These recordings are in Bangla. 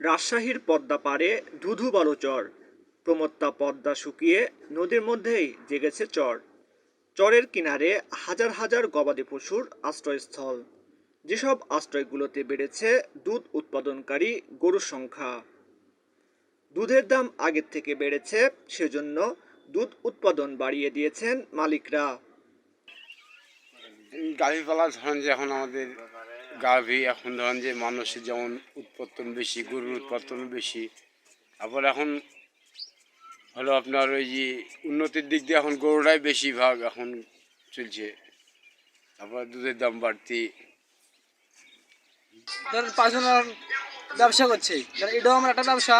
রাজশাহীর পদ্মা পাড়ে ধুধু বালু চর। প্রমত্তা পদ্মা শুকিয়ে নদীর মধ্যেই জেগেছে চর। চরের কিনারে হাজার হাজার গবাদি পশুর আশ্রয়স্থল। যেসব আশ্রয়গুলোতে বেড়েছে দুধ উৎপাদনকারী গরুর সংখ্যা। দুধের দাম আগের থেকে বেড়েছে, সেজন্য দুধ উৎপাদন বাড়িয়ে দিয়েছেন মালিকরা। গাভী পালা ধরেন যে এখন আমাদের গাভী এখন ধরেন যে মানুষের যেমন উৎপাদন বেশি, গরুর উৎপাদন বেশি আবার এখন হলো আপনার ওই যে উন্নতির দিক দিয়ে এখন গরুটাই বেশিরভাগ এখন চলছে। তারপর দুধের দাম বাড়তি। ধরেন পাঁচজনের ব্যবসা করছে এটাও আমার একটা ব্যবসা।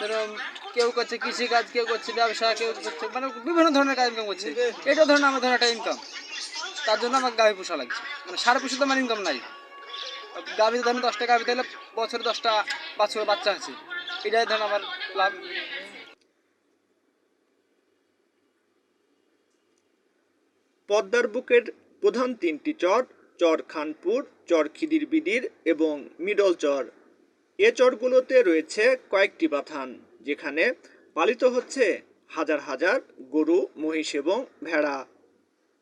ধরুন কেউ করছে কৃষিকাজ, কেউ করছে ব্যবসা, কেউ করছে মানে বিভিন্ন ধরনের কাজ ইনকাম করছে। এটাও ধরুন আমার ধরুন একটা ইনকাম তার জন্য আমার গাভী পোষা লাগছে। মানে সারা পুষে তো আমার ইনকাম নাই। গাভী ধরুন দশটা গাভী তাহলে বছরে দশটা বছর বাচ্চা আছে। এটাই ধরুন আমার লাভ। পদ্মার বুকের প্রধান তিনটি চর চর খানপুর, চর খিদির বিদির এবং মিডল চর। এ চরগুলোতে রয়েছে কয়েকটি বাথান, যেখানে পালিত হচ্ছে হাজার হাজার গরু, মহিষ এবং ভেড়া।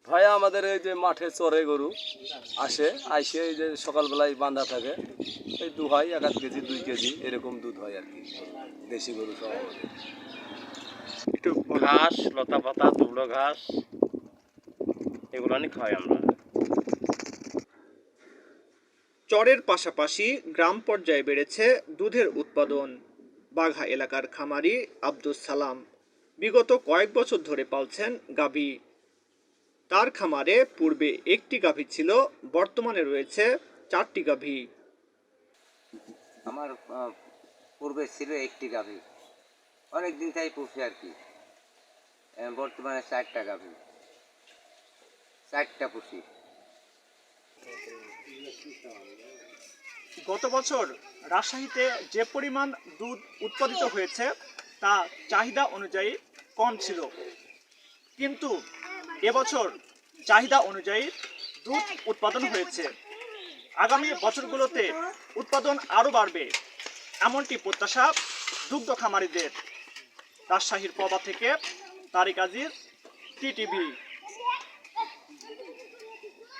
ভাইয়া আমাদের এই যে মাঠে চরে গরু আসে আইসে এই যে সকালবেলায় বাঁধা থাকে। এই দু হয় এক আধ কেজি দুই কেজি এরকম দুধ হয় আর কি দেশি গরু সব একটু ঘাস লতা পাতা দুবলো ঘাস এগুলো অনেক খাই আমরা। চরের পাশাপাশি গ্রাম পর্যায়ে বেড়েছে দুধের উৎপাদন। বাঘা এলাকার খামারি আব্দুস সালাম বিগত কয়েক বছর ধরে পালছেন গাভী। তার খামারে পূর্বে একটি গাভী ছিল বর্তমানে রয়েছে চারটি গাভী। আমার পূর্বে ছিল একটি গাভী। অনেক দিন তাই পুষি আর কি। বর্তমানে চারটা গাভী। চারটা পুষি। গত বছর রাজশাহীতে যে পরিমাণ দুধ উৎপাদিত হয়েছে তা চাহিদা অনুযায়ী কম ছিল। কিন্তু এবছর চাহিদা অনুযায়ী দুধ উৎপাদন হয়েছে। আগামী বছরগুলোতে উৎপাদন আরও বাড়বে, এমনটি প্রত্যাশা দুগ্ধ খামারিদের। রাজশাহীর পবা থেকে তারিক আজিজ, টিটিভি।